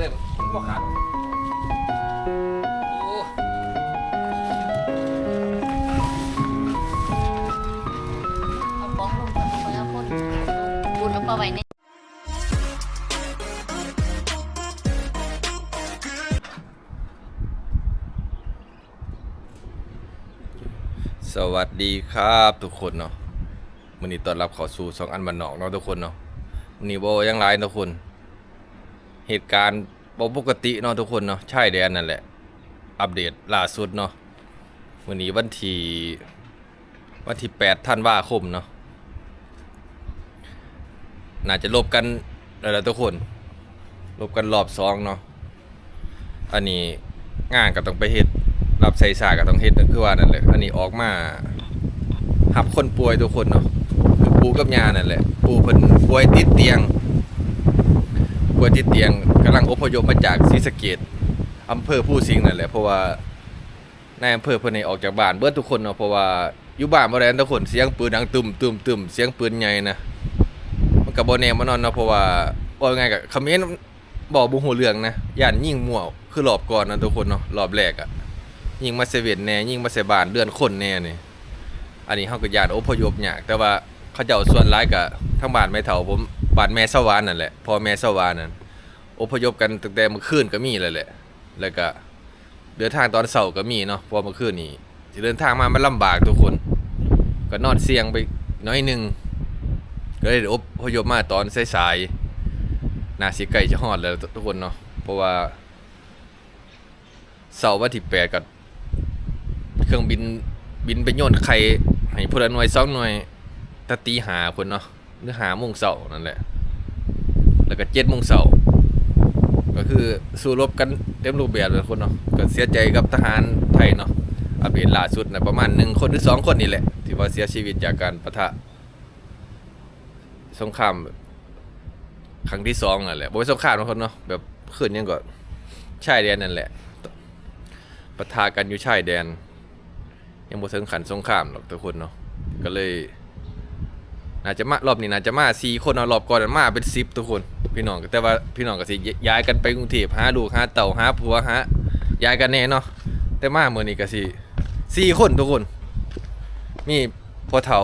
เลยบ่ขาดโอ้เอาป้องลงกับคนละคนบุญเอาไปไว้ในสวัสดีครับทุกคนเนาะวันนี้ต้อนรับเข้าสู่สองอันบันนอกเนาะทุกคนเนาะวันนี้บ่ยังไรทุกคน เหตุการณ์ปกติเนาะทุกคนเนาะใช่แดนนั่นแหละ อัปเดตล่าสุดเนาะวันนี้วันที่วันที่8ธันว่าคมเนาะน่าจะลบกันแล้วล่ะทุกคนลบกันรอบสองเนาะอันนี้งานก็ต้องไปเฮ็ดรับใส่สาก็ต้องเฮ็ดนั่นคือว่านั่นแหละอันนี้ออกมาหับคนป่วยทุกคนเนาะคือปูกับยานั่นแหละปูเพิ่นป่วยติดเตียง ป่วยติดเตียงกำลังอพยพมาจากศรีสะเกษอำเภอผู้สิงห์นั่นแหละเพราะว่านายอำเภอเพิ่นให้ออกจากบ้านเบิดทุกคนเนาะเพราะว่าอยู่บ้านบ่ได้ทุกคนเสียงปืนดังตึมตึมตึมเสียงปืนใหญ่นะมันก็บ่แน่บ่นอนเนาะเพราะว่าว่าไงก็เขมรบอกบ่ฮู้เรื่องนะย่านยิงมั่วคือรอบก่อนนะทุกคนเนาะรอบแรกอะยิงมาเซเว่นแน่ยิงมาเซบานเดือนคนแน่นี่อันนี้เฮาก็ย่านอพยพยากแต่ว่าเขาเจ้าส่วนร้ายกับทางบ้านแม่เฒ่าผม บ้านแม่สวานนั่นแหละพ่อแม่สวานนั่นอพยพกันตั้งแต่เมื่อคืนก็มีแล้วแหละ แล้วก็เดินทางตอนเช้าก็มีเนาะพอเมื่อคืนนี้เดินทางมามันลำบากทุกคน ก็นอนเสี่ยงไปน้อยหนึงก็เลยอพยพมาตอนสายๆนาสิใกล้จะฮอดแล้วทุกคนเนาะเพราะว่าเสาร์วันที่แปดกับเครื่องบินบินไปโยนไข่ให้พลหน่วยสองหน่วยตะตีหาคนเนาะ หรือหาโมงเสาร์นั่นแหละ แล้วก็เจ็ดโมงเสาร์ก็คือสู้รบกันเต็มรูปแบบเลยคนเนาะก็เสียใจกับทหารไทยเนาะอัปเดล่าสุดนะประมาณหนึ่งคนหรือสองคนนี่แหละ ที่ว่าเสียชีวิตจากการปะทะสงครามครั้งที่สองนั่นแหละบ่สงครามทุกคนเนาะแบบขึ้นยังก่อนชายแดนนั่นแหละปะทะกันอยู่ชายแดน ยังบ่ถึงขันสงครามหรอกทุกคนเนาะก็เลย น่าจะมารอบนี้น่าจะมาสี่คนเนารอบก่อนมาเป็นสิบทุกคน พี่น้องแต่ว่าพี่น้องก็สิย้ายกันไปกรุงเทพหาลูกหาเต่าหาผัวหาย้ายกันแน่เนาะแต่มาเมื่อนี้ก็สิสี่คนทุกคน มีพ่อเฒ่า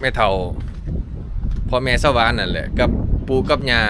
แม่เฒ่าพ่อแม่สวานนั่นแหละกับปู่กับยา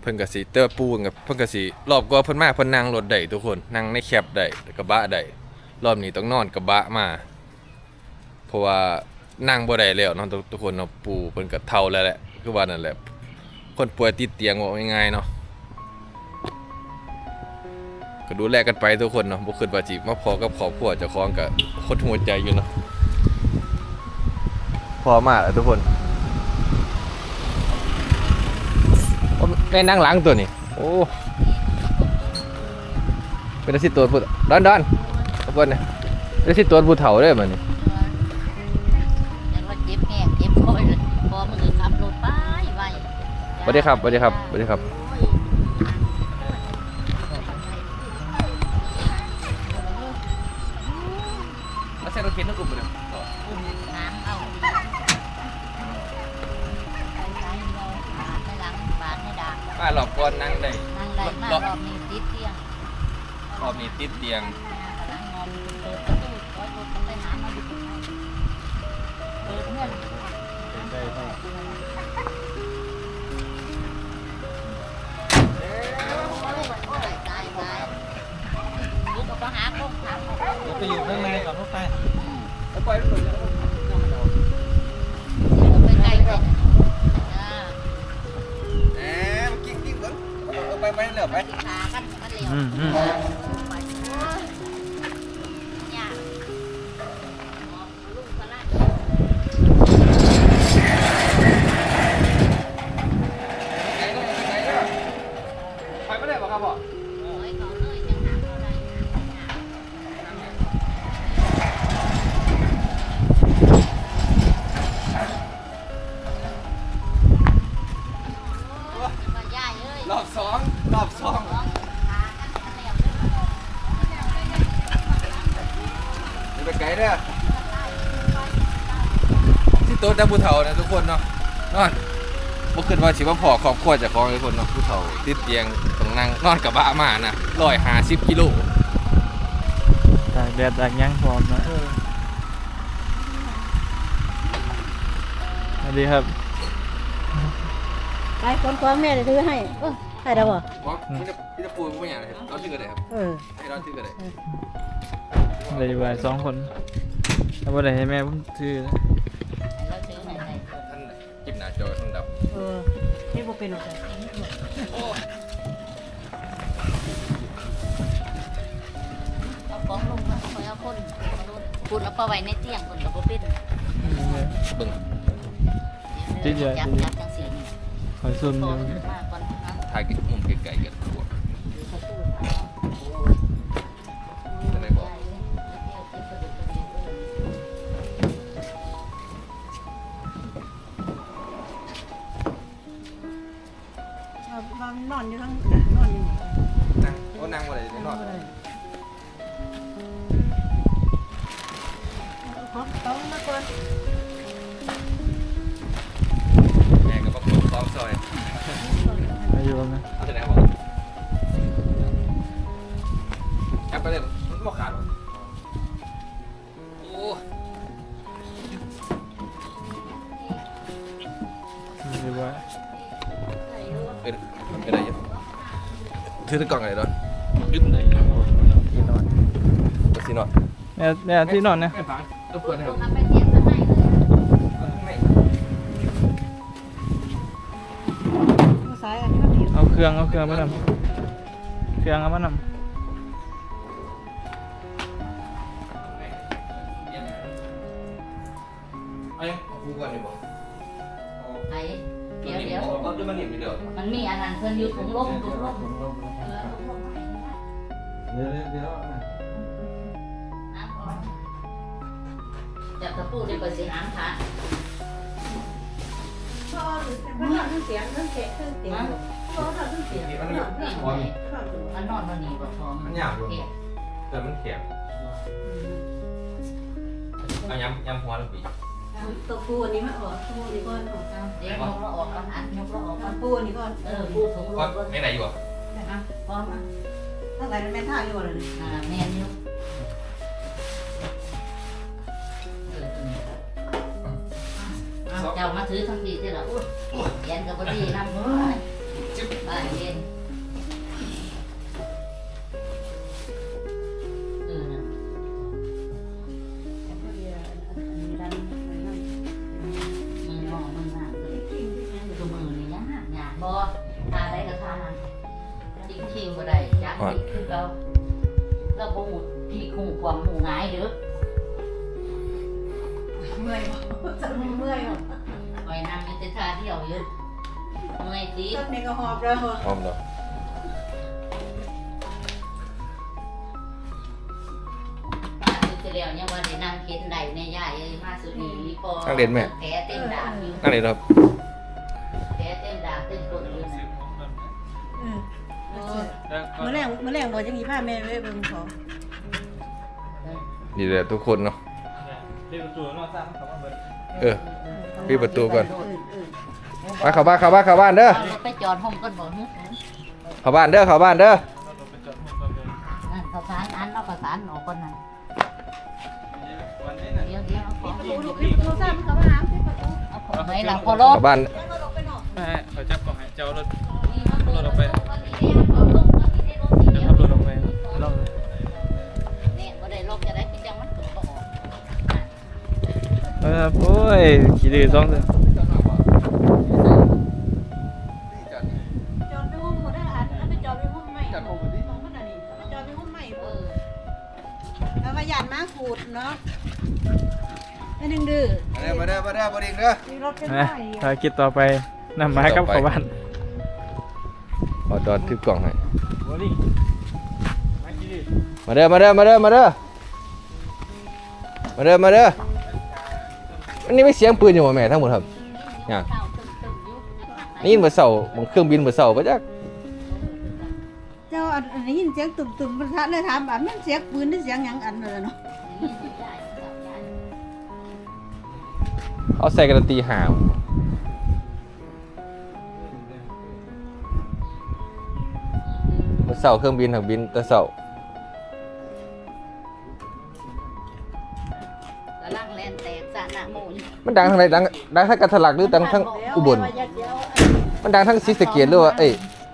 เพิ่นกสิเตอร์ปูนกับเพิ่นกสิรอบกว่าเพิ่นมาเพิ่นนั่งรถได้ทุกคนนั่งในแคปได้กระบะได้รอบนี้ต้องนอนกระบะมา เพราะว่านั่งบ่ได้แล้วเนาะทุกทุกคนเนาะปูเพิ่นก็เฒ่าแล้วแหละคือว่านั่นแหละ คนป่วยติดเตียงว่าง่ายๆเนาะก็ดูแลกันไปทุกคนเนาะบ่คิดว่าสิมาพอกับครอบครัวเจ้าของก็คดหัวใจอยู่เนาะพอมากทุกคนโอ้แม่นั่งหลังตัวนี่โอ้เป็นอาชีพตัวผู้ดอนดอนขอบคุณนะเป็นอาชีพตัวผู้เฒ่าเด้อมันนี่ จ็บแห้งเจ็บคอยเลยพอมือขับรถไปไว้สวัสดีครับสวัสดีครับสวัสดีครับมาใส่รถเข็นทุกกลุ่มเลยน้ำเอาไปใช้เราบาดในหลังบาดในดากมาหลอกก่อนนั่งได้นั่นไรมารอบนี้ติดเตียงรอบนี้ติดเตียงกำลังงอม แล้วปล่อยรถเลยไปไกลเลยอ่าแหมกิ้งกิ้งก่อนเอาไปไปเหลือไปขากันมันเหลวอืมอืม ไปเนี่ยลูกพลาดไปไม่ได้ป่ะครับพ่ แต่ผู้เฒ่านะทุกคนเนาะนอนบ่คิดว่าสิว่าพอครอบครัวเจะของทุกคนเนาะผู้เฒ่าติดเตียงต้องนั่งนอนกับบ้ามานะ150กิโลตากแดดตากหยังพร้อมนะสวัสดีครับ ไปคนควงแม่จะถือให้เออให้เราบ่บ่พี่จะพี่จะปูบ่อย่างไรครับเราชื่ออะไรครับเออให้เราชื่ออะไรเลยอยู่บ่ายสองคนแล้วบ่ได้ให้แม่ผมซื้อนะ เป็นหรอกเอาฟองลงมาคอยเอาคนคุณเอาปลาไว้ในเตียงคุณกับบ่เป็นเบิ่งจับจับจังสีนี่ขอยซุ่มขออยู่ขึ้นมาก่อนมุมไกลๆกัน นนอนอยู่ทั้งนอนอยู่นั่งโอ้นั่งบ่ได้นอนขอต้องมาก่อนแม่ก็บอกพร้อมซอยมาอยู่นะ ถือตะกล่องอะไรดอนยึดเลยที่นอนก็สินอนแม่แม่ที่นอนนะแม่ฟังรบกวนนะครับเอาไปเตียงข้างในเลยมือซ้ายอันนี้มันผิดเอาเครื่องเอาเครื่องมานำเครื่องเอามานำเอายังเอาคู่กันดีบ่ไอ้เดี๋ยวเดี๋ยวเอาจะมาหนีบเดี๋ยวมันมีอันนั้นเพิ่นอยู่ถุงลมถุงลมเออถุงลมให้ เดี๋ยวเดี๋ยวน้ำก่อนจับตะปูได้เปิดสิหางขาพอหรือมันนอนทั้งเสียงทั้งเตะทั้งเตียงพอทั้งเสียงมันนอนนี่ทั้งไงนอนมันนอนวันนี้บ่พอมันหยากอยู่เก็บแต่มันแข็งเอาย้ำย้ำหัวลงปีตัวปูอันนี้มาออกปูนี่ก่อนออกเดี๋ยวยกแล้วออกกันอัดยกแล้วออกกันปูนี่ก่อนเออพูดถุงลก็มก่อนไม่ไหนอยู่อะอะพร้อมอะ ทั้งหลายแม่ท่าอยู่เลยอ่าแม่นอยู่เออตัวนี้เอาเจ้ามาถือทั้งทีที่ละอุ้ยเย็นกับพอดีน้ำมือบ้านเย็น เราเราบ่หูพี่คงความหูหงายเด้อเมื่อยจะเมื่อยคอยนั่งอยู่แต่ท่าเดียวอยู่เมื่อยสิต้นนี้ก็หอบแล้วพร้อมแล้วมาสุดที่แล้วยังว่าได้นั่งเข็นได้ในย่ายเอ้ยมาสุดนี้รีปอแผลเต็มดาบอยู่นั่นเลยครับแผลเต็มดาบเต็มต้นอยู่น่ะโอ้ย เมื่อแรงเมื่อแรงบอกจะมีผ้าแม่ไว้เบิ่งของนี่แหละทุกคนเนาะเดี๋ยวตัวนอนซ้ำเขามาเบิดเออปิดประตูก่อนเออเออมาเข้าบ้านเข้าบ้านเข้าบ้านเด้อเอารถไปจอดห้องก่อนบ่ฮึเข้าบ้านเด้อเข้าบ้านเด้อเราลงไปจอดหมดก่อนเลยนั่นข้าวสารอันเอาข้าวสารออกก่อนนั่นวันนี้น่ะเดี๋ยวเดี๋ยวเอาของประตูลูกปิดประตูซ้ำเขามาหาปิดประตูเอาของไว้หลังพอรถเข้าบ้านแล้วก็ลงไปนอกแม่เขาจับของให้เจ้ารถรถออกไป เอาลงก่อนที่ได้รถทีจะเดียขับรถออกไปลองเนี่ยบ่ได้ลงจะได้กินจังมันถึงออกเออโอ้ยขี่ดื้อสองเดือนจอดไปห้องหมดได้อันแล้วไปจอดไปห้องใหม่จอดห้องมันอันนี้จอดไปห้องใหม่เออแล้วก็หยาดม้าขูดเนาะอันนึงดื้อมาเด้อมาเด้อมาเด้อบ่ดิ่งเด้อมีรถเป็นนะไม้ารกิจต่อไปนำม้กับเข้าบ้าน ดอนถือกล่องให้มาขี่ดื้อมาเด้อมาเด้อมาเด้อมาเด้อมาเด้อมาเด้ออันนี้ไม่เสียงปืนอยู่บ่แม่ทั้งหมดครับเนี่ยข้าวตึมๆอนี่มือเช้าบนเครื่องบินมือเช้าบ่จักเจ้าอันนี้ยินเสียงตุ่มๆประทัดเลยถามว่ามันเสียงปืนหรือเสียงหยังอันเลยเนาะเอาใส่กระตีหาว เสาเครื่องบินทางบินแต่เสากำลังแล่นแตกสระน้ำหมูอยู่มันดังทางไหนดังดังทั้งกันทะลักหรือดังทั้งอุบลแล้วว่าอย่าเดี๋ยวมันดังทั้งศรีสะเกษหรือว่าเอ้ย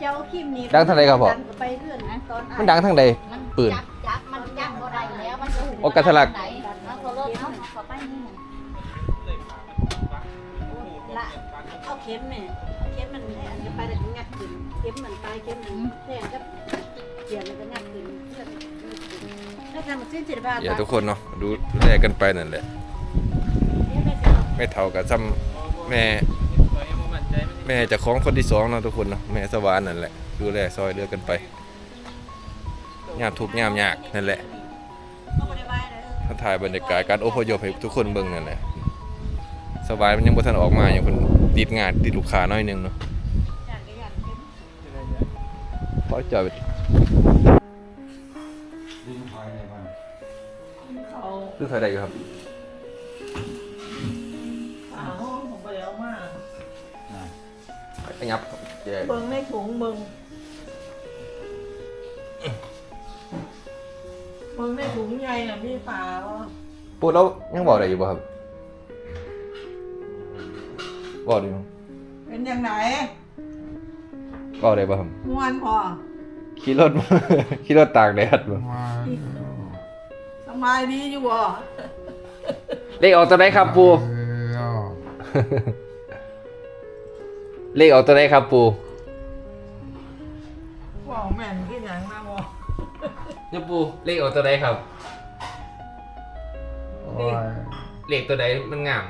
เจ้าคิมนี่ดังเท่าไหร่ครับพ่อ ดัไปเรื่อยนะตอนมันดังทั้งใดมันปืน จับจับมันจับบ่ได้แล้วมันจะหู โอ้กระทะลักไห นสิ้นจิตภาพอย่าทุกคนเนาะดูแลกันไปนั่นแหละ ไม่เท่ากับซ้ำแม่แม่จะของคนที่สองเนาะทุกคนเนาะแม่สวรรค์นั่นแหละดูแลซอยเรือกันไปยามทุกยามยากนั่นแหละถ้าถ่ายบรรยากาศการอพยพให้ทุกคนเบิ่งนั่นแหละสวรรค์มันยังบ่ทันออกมาอย่างเพิ่นติดงานติดลูกค้าน้อยนึงเนาะพอจอย คือเท่าใดอยู่ครับขาห้องผมไปแล้วมาขยับเจ๊เบิ่งในถุงเบิ่งเบิ่งในถุงใหญ่น่ะมีฝาบ่พูดแล้วยังบอกได้อยู่บ่ครับบอกได้อยู่เป็นยังไงบอกได้บ่ครับม่วนพอขี่รถ ขี่รถตากแดดบ่ส บายดีอยู่บ่เลขออกตัวไหนครับปู เลขออกตัวไหนครับปูว้าวแม่นคือหยังนะบ่เนี่ยปูเลขออกตัวไหนครับเลขตัวไหนมันงาม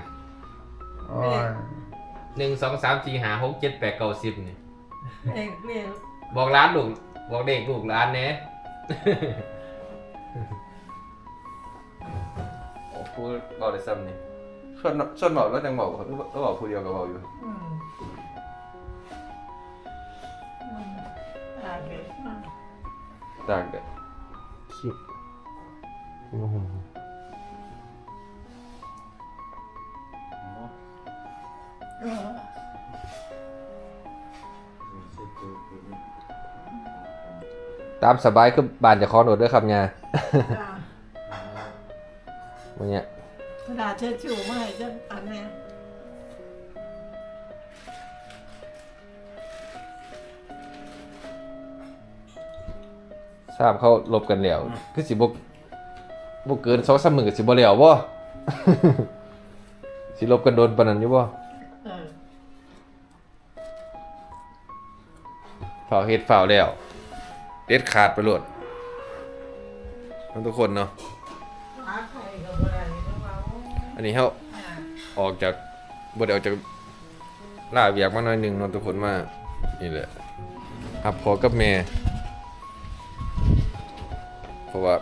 หนึ่งสองสามสี่ห้าหกเจ็ดแปดเก้าสิบนี่เอกเรียนบอกร้านลูกบอกเด็กลูกร้านเนี้ย โอ้พูดบอกได้ซ้ำนี่ส่วนส่วนบอกแล้วจังบอกหรือว่าบอกผู้เดียวก็บอกอยู่อืมอืมอ่าเด็กมากต่างกันคิดเออตามสบายคือบานจะคอโหนดด้วยครับเนี่ยจ้า วันเนี้ยกระดาษเช็ดชิวมาให้จะอันเนี้ยทราบเขาลบกันแล้ว คือสิบกบกเกินสองสามหมื่นกับสิบแล้วบ่ สิลบกันโดนปานนั้นอยู่บ่เออฝ่าวเฮ็ดฝ่าวแล้วเด็ดขาดไปโลดทุกคนเนาะ อันนี้เขาอออกจากบ่ได้ออกจากล่าเวียกมาหน่อยหนึ่งเนาะทุกคนมานี่แหละครับพอกับแม่เพราะว่า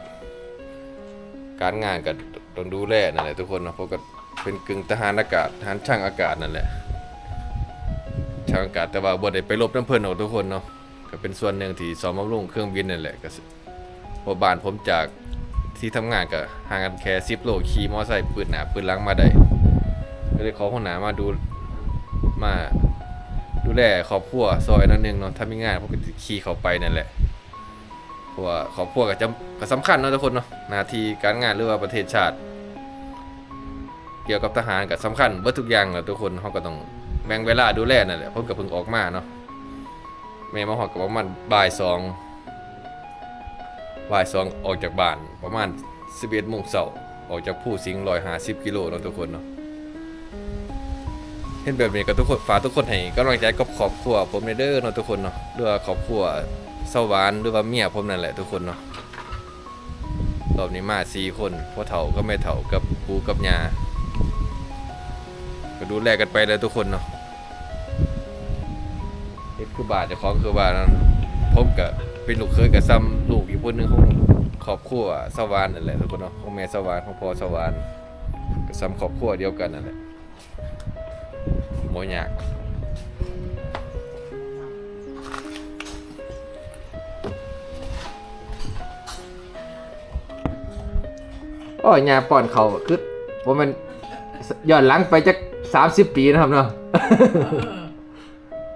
การงานก็ต้องดูแลนั่นแหละทุกคนนะเพราะก็เป็นกึ่งทหารอากาศทหารช่างอากาศนั่นแหละช่างอากาศแต่ว่าบ่ได้ไปรบน้ำเพลินหรอกทุกคนเนาะก็เป็นส่วนหนึ่งที่ซ้อมบำรุงเครื่องบินนั่นแหละก็บ้านผมจาก ที่ทำงานก็ห่างกันแค่10โลขี่มอไซค์ปืนหนาปืนหลังมาได้ก็เลยขอหัวหนามาดูมาดูแลครอบครัวซอยนั่นนึงเนาะถ้ามีงานผมก็ขี่เข้าไปนั่นแหละเพราะว่าครอบครัวก็จำก็สำคัญเนาะทุกคนเนาะหน้าที่การงานหรือว่าประเทศชาติ เกี่ยวกับทหารก็สำคัญเบิดทุกอย่างแหละทุกคนเขาก็ต้องแบ่งเวลาดูแลนั่นแหละผมก็เพิ่งออกมาเนาะแม่มาหอดกับประมาณบ่ายสอง บ่ายสองออกจากบ้านประมาณสิบเอ็ดโมงเช้าออกจากผู้สิงห์ร้อยหาสิบกิโลเนาะทุกคนเนาะเห็นแบบนี้ก็ทุกคนฝากทุกคนให้กำลังใจกับครอบครัวผมในเด้อเนาะทุกคนเนาะหรือว่าครอบครัวสวรรค์หรือว่าเมียผมนั่นแหละทุกคนเนาะรอบนี้มาสี่คนพ่อเฒ่าก็แม่เฒ่ากับปูกับยาก็ดูแลกันไปเลยทุกคนเนาะเฮ็ดคือบาทจะของคือบาทนั้นผมกับ เป็นลูกเคยกับซ้ำลูกอีกคนหนึ่งของครอบครัวสวรรค์นั่นแหละทุกคนเนาะของแม่สวรรค์ของพ่อสวรรค์ก็ซ้ำครอบครัวเดียวกันนั่นแหละโมยากโอ้ยยาป้อนเขาคือว่ามันย้อนหลังไปจักสามสิบปีนะครับเนาะ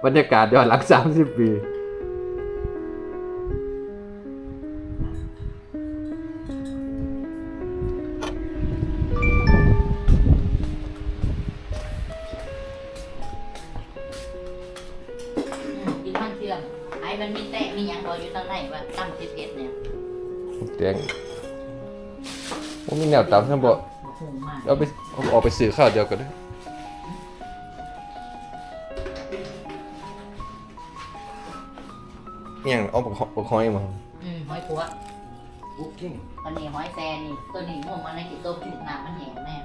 บรรยากาศย้อนหลังสามสิบปี ว่ามีแนวตามท่านบอกหูมากเอาไปเอาออกไปซื้อข้าวเดียวกันเด้อเนี่ยงเอาปกปกหอยมาอืมหอยปัวอันนี้หอยแซนนี่ตัวนี้ม่วงมันในกี่ตัวจุดน้ำมันแห้งแน่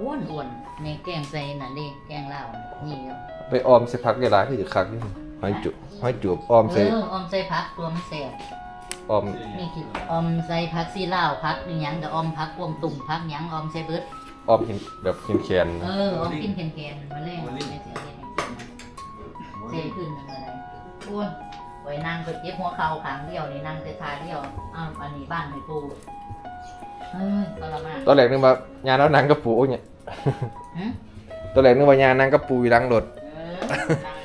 อ้วนอ้วนในแกงใส่น่ะดิแกงเหล้านี่เนาะไปออมใส่ผักได้หลายคือจะคักอยู่หอยจุหอยจูบออมเอใส่อออมใส่ผักตัวมันแซ่บ ออมนี่คือออมใส่ผักซีลาวผักอีหยังกับออมผักกวมตุ่มผักหยังออมใส่เบิดออมเห็นแบบเห็นแขนเออออมกินแคนๆมาแรงไม่เสียเงินเสียขึ้นนึงอะไรอ้วนไว้นั่งก็เจ็บหัวเข่าขางเดียวนี่นั่งแต่ทาเดียวอ้าวอันนี้บ้านไม่ปูเฮ้ยทรมานตอนแรกนึกว่ายาแล้วนางกระปูเนี่ยหึตอนแรกนึกว่ายานางกระปูอยู่หลังรถเออนั่ง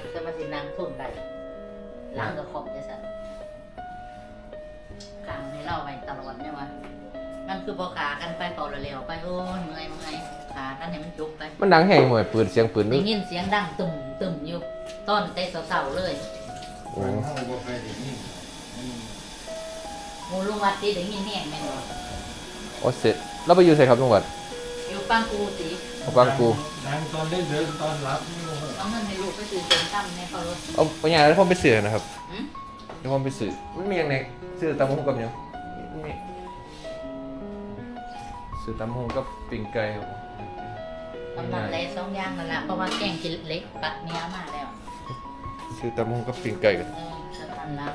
คือพอขากันไปเป่าเร็วๆไปโอ้ยเมื่อยเมื่อยขากันให้มันจุกไปมันดังแห้งหน่วยปืนเสียงปืนได้นึกยินเสียงดังตุ่มตุ่มอยู่ตอนแต่เสาๆเลยโอ้หมูลุงวัดตีได้ยินแน่แม่นบ่โอ้เสร็จแล้วไปอยู่ใส่ครับจังหวัดอยู่ปังกูสิเอาบางกูดังตอนเล่นเดินตอนรับนี่โอ้โหเอาเงินให้ลูกไปซื้อเต็มตั้มในเขารถเอาไปยาแล้วพ่อไปซื้อนะครับหืมแล้วพ่อไปซื้อมันมีอย่างไหนซื้อตำมงกับหยังมี ซื้อตำมงกับปิ้งไก่ครับกำลังเลยสองอย่างนั่นแหละเพราะว่าแกงกินเล็กปัดเนี้ยมาแล้วซื้อตำมงกับปิ้งไก่กันเออสำคัญนะ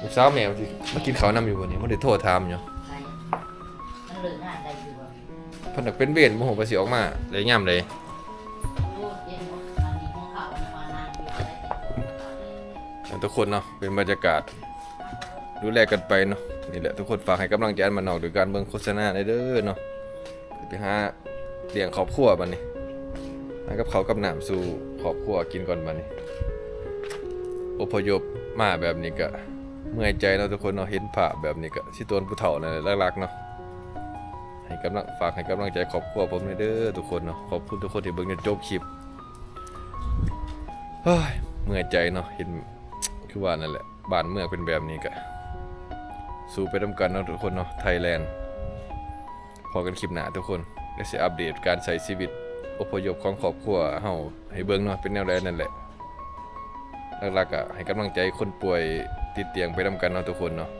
ลูกสาวแมวสิมากินข้าวนำอยู่วันนี้มันได้โทรถามอยู่ใครมันเหลืองานได้อยู่บ่เพิ่นนักเป็นเวรโมโหภาษีออกมาเลยย่ำเลยลูกเย็นบ่อันนี้ของเขาเนี่ยมานานอยู่ได้แต่แล้วทุกคนเนาะเป็นบรรยากาศ ดูแลกันไปเนาะ นี่แหละทุกคนฝากให้กำลังใจมันออกโดยการเบิ่งโฆษณาได้เด้อเนาะไปหาเลี้ยงครอบครัวบัดนี้หากับเขากับหน้ำสู่ครอบครัวกินก่อนบัดนี้อพยพมาแบบนี้ก็เมื่อยใจเนาะทุกคนเนาะเห็นภาพแบบนี้ก็สิตวนผู้เฒ่านั่นแหละรักๆเนาะให้กำลังฝากให้กำลังใจครอบครัวผมด้เด้อทุกคนเนาะขอบคุณทุกคนที่เบิ่งจนจบคลิปเฮ้ยเมื่อยใจเนาะเห็นคือว่านั่นแหละบ้านเมืองเป็นแบบนี้ก็ สู้ไปทำกันเนาะทุกคนเนาะไทยแลนด์พอกันคลิปหนาทุกคนเดี๋ยวจะอัปเดตการใช้ชีวิตอพยพของครอบครัวเฮาให้เบิ่งเนาะเป็นแนวใดนั่นแหละหลักๆอะให้กำลังใจคนป่วยติดเตียงไปทำกันเนาะทุกคนเนาะ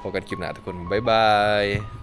พอกันคลิปหนาทุกคนบ๊ายบาย